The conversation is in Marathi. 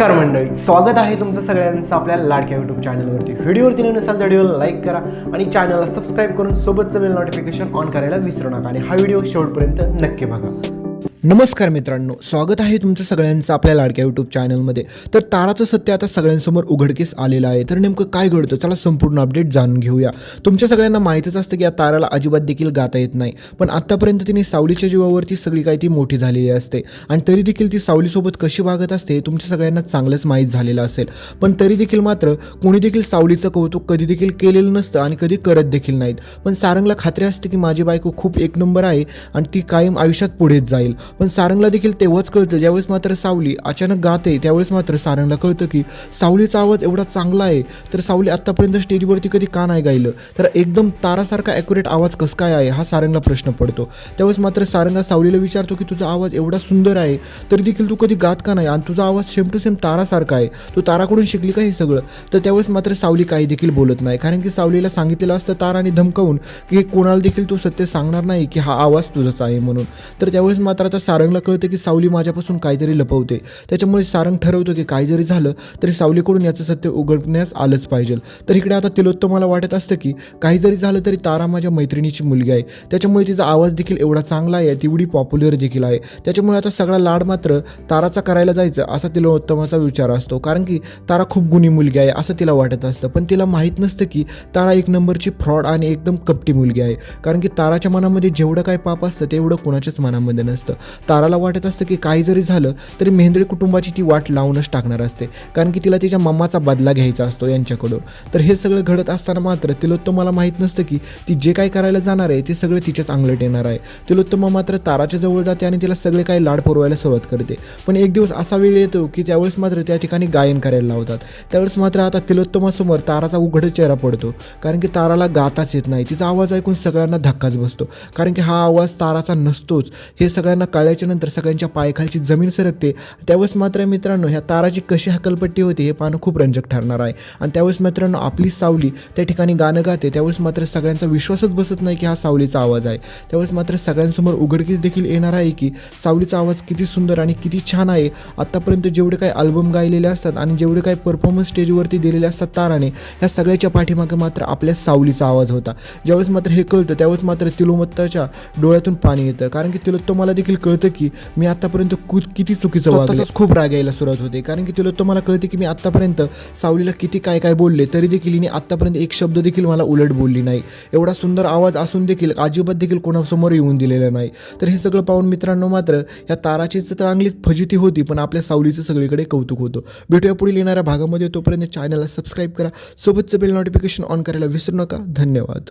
नमस्कार मंडळी स्वागत आहे तुमचं सगळ्यांचं आपल्या लाडक्या यूट्यूब चॅनलवरती व्हिडिओवरती नवीन नसाल तर व्हिडिओला लाईक करा आणि चॅनलला सबस्क्राईब करून सोबतचं बेल नोटिफिकेशन ऑन करायला विसरू नका. आणि हा व्हिडिओ शेवटपर्यंत नक्की बघा. नमस्कार मित्रांनो स्वागत आहे तुमचं सगळ्यांचं आपल्या लाडक्या यूट्यूब चॅनलमध्ये तर ताराचं सत्य आता सगळ्यांसमोर उघडकीस आलेलं आहे. तर नेमकं काय घडतं? चला संपूर्ण अपडेट जाणून घेऊया. तुमच्या सगळ्यांना माहीतच असतं की या ताराला अजिबात देखील गाता येत नाही. पण आत्तापर्यंत तिने सावलीच्या जीवावरती सगळी काही ती मोठी झालेली असते. आणि तरी देखील ती सावलीसोबत कशी वागत असते हे तुमच्या सगळ्यांना चांगलंच माहीत झालेलं असेल. पण तरी देखील मात्र कोणी देखील सावलीचं कौतुक कधी देखील केलेलं नसतं आणि कधी करत देखील नाहीत. पण सारंगला खात्री असते की माझी बायको खूप एक नंबर आहे आणि ती कायम आयुष्यात पुढेच जाईल. पण सारंगला देखील तेव्हाच कळतं ज्यावेळेस मात्र सावली अचानक गाते त्यावेळेस मात्र सारंगला कळतं की सावलीचा आवाज एवढा चांगला आहे तर सावली आत्तापर्यंत स्टेजवरती कधी का नाही गायलं? तर एकदम तारासारखा ॲक्युरेट आवाज कसं काय आहे हा सारंगला प्रश्न पडतो. त्यावेळेस मात्र सारंगा सावलीला विचारतो की तुझा आवाज एवढा सुंदर आहे तरी देखील तू कधी गात का नाही? आणि तुझा आवाज सेम टू सेम तारासारखा आहे तू ताराकडून शिकली का हे सगळं? तर त्यावेळेस मात्र सावली काही देखील बोलत नाही कारण की सावलीला सांगितलेलं असतं ताराने धमकावून की हे कोणाला देखील तू सत्य सांगणार नाही की हा आवाज तुझाच आहे म्हणून. तर त्यावेळेस मात्र आता सारंगला कळतं की सावली माझ्यापासून काहीतरी लपवते. त्याच्यामुळे सारंग ठरवतो की काही जरी झालं तरी सावलीकडून याचं सत्य उघडण्यास आलंच पाहिजे. तर इकडे आता तिलोत्तमाला वाटत असतं की काही जरी झालं तरी तारा माझ्या मैत्रिणीची मुलगी आहे. त्याच्यामुळे तिचा आवाज देखील एवढा चांगला आहे तेवढी पॉप्युलर देखील आहे. त्याच्यामुळे आता सगळा लाड मात्र ताराचा करायला जायचं असा तिलोत्तमाचा विचार असतो. कारण की तारा खूप गुणी मुलगी आहे असं तिला वाटत असतं. पण तिला माहीत नसतं की तारा एक नंबरची फ्रॉड आणि एकदम कपटी मुलगी आहे. कारण की ताराच्या मनामध्ये जेवढं काय पाप असतं तेवढं कुणाच्याच मनामध्ये नसतं. ताराला वाटत असतं की काही जरी झालं तरी मेहेंद्रे कुटुंबाची ती वाट लावूनच टाकणार असते. कारण की तिला तिच्या मम्माचा बदला घ्यायचा असतो यांच्याकडून. तर हे सगळं घडत असताना मात्र तिलोत्तमाला माहीत नसतं की ती जे काही करायला जाणार आहे ते सगळं तिच्याच अंगलट येणार आहे. तिलोत्तमा मात्र ताराच्या जवळ जाते आणि तिला सगळे काही लाड पुरवायला सुरुवात करते. पण एक दिवस असा वेळ येतो की त्यावेळेस मात्र त्या ठिकाणी गायन करायला लावतात. त्यावेळेस मात्र आता तिलोत्तमासमोर ताराचा उघड चेहरा पडतो. कारण की ताराला गाताच येत नाही. तिचा आवाज ऐकून सगळ्यांना धक्काच बसतो. कारण की हा आवाज ताराचा नसतोच. हे सगळ्यांना कळल्याच्या नंतर सगळ्यांच्या पायखालची जमीन सरकते. त्यावेळेस मात्र मित्रांनो ह्या ताराची कशी हकलपट्टी होते हे पाहणं खूप रंजक ठरणार आहे. आणि त्यावेळेस मित्रांनो आपली सावली त्या ठिकाणी गाणं गाते त्यावेळेस मात्र सगळ्यांचा विश्वासच बसत नाही की हा सावलीचा आवाज आहे. त्यावेळेस मात्र सगळ्यांसमोर उघडकीस देखील येणार आहे की सावलीचा आवाज किती सुंदर आणि किती छान आहे. आत्तापर्यंत जेवढे काही अल्बम गायलेले असतात आणि जेवढे काही परफॉर्मन्स स्टेजवरती दिलेले असतात ताराने ह्या सगळ्याच्या पाठीमागे मात्र आपल्या सावलीचा आवाज होता. ज्यावेळेस मात्र हे कळतं त्यावेळेस मात्र तिलोमत्ताच्या डोळ्यातून पाणी येतं. कारण की तिलोत्तमाला देखील कळ कळतं की मी आत्तापर्यंत कु किती चुकीचं वागलं. खूप राग यायला सुरुवात होते. कारण की तिलोत्तमाला कळते की मी आत्तापर्यंत सावलीला किती काय काय बोलले तरी देखील हिने आत्तापर्यंत एक शब्द देखील मला उलट बोलली नाही. एवढा सुंदर आवाज असून देखील अजिबात देखील कोणासमोर येऊन दिलेलं नाही. तर हे सगळं पाहून मित्रांनो मात्र या ताराची तर चांगलीच फजिती होती पण आपल्या सावलीचं सगळीकडे कौतुक होतं. भेटूया पुढील येणाऱ्या भागामध्ये. तोपर्यंत चॅनलला सबस्क्राईब करा. सोबतचं बेल नोटिफिकेशन ऑन करायला विसरू नका. धन्यवाद.